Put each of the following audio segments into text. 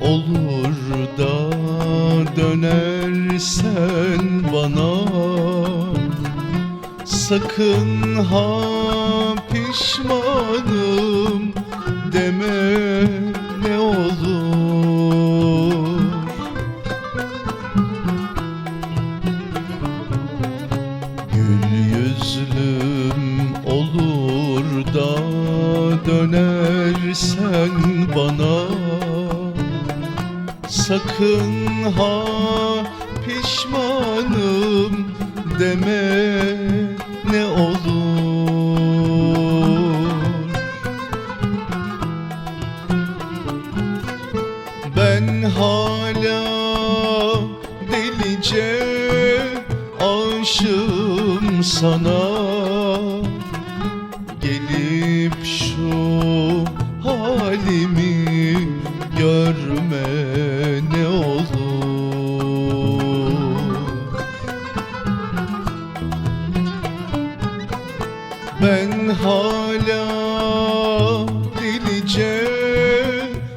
Olur da dönersen bana. Sakın ha pişmanım deme ne olur. Gül yüzlüm olur da dönersen bana Sakın ha pişmanım deme ne olur. Ben hala delice aşığım sana Ben hala delice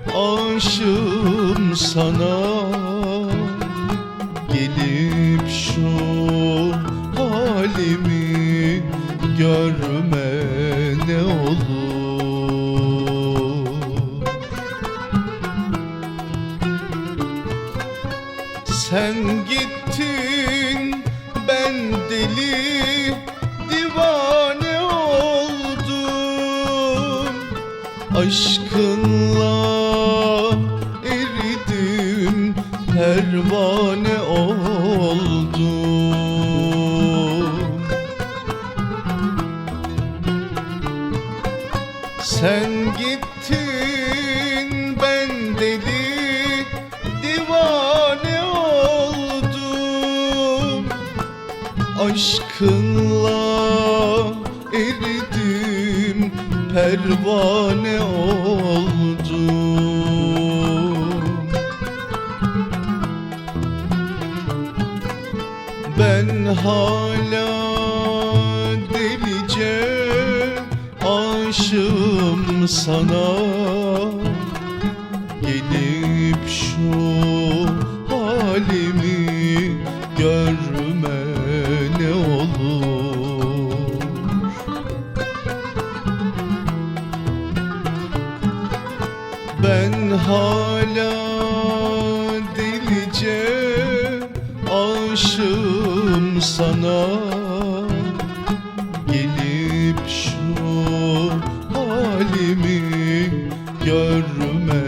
aşığım sana. Gelip şu halimi görme ne olur? Sen gittin ben deli Aşkınla eridim pervane oldum. Sen gittin ben deli divane oldum. Aşkınla eridim pervane oldum Ben hala delice aşığım sana. Gelip şu halimi Ben hala delice aşığım sana. Gelip şu halimi görme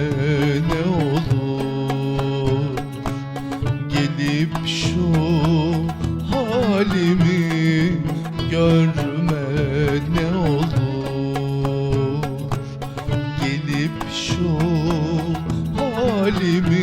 ne olur. Gelip şu halimi görme ne olur. Gelip şu halimi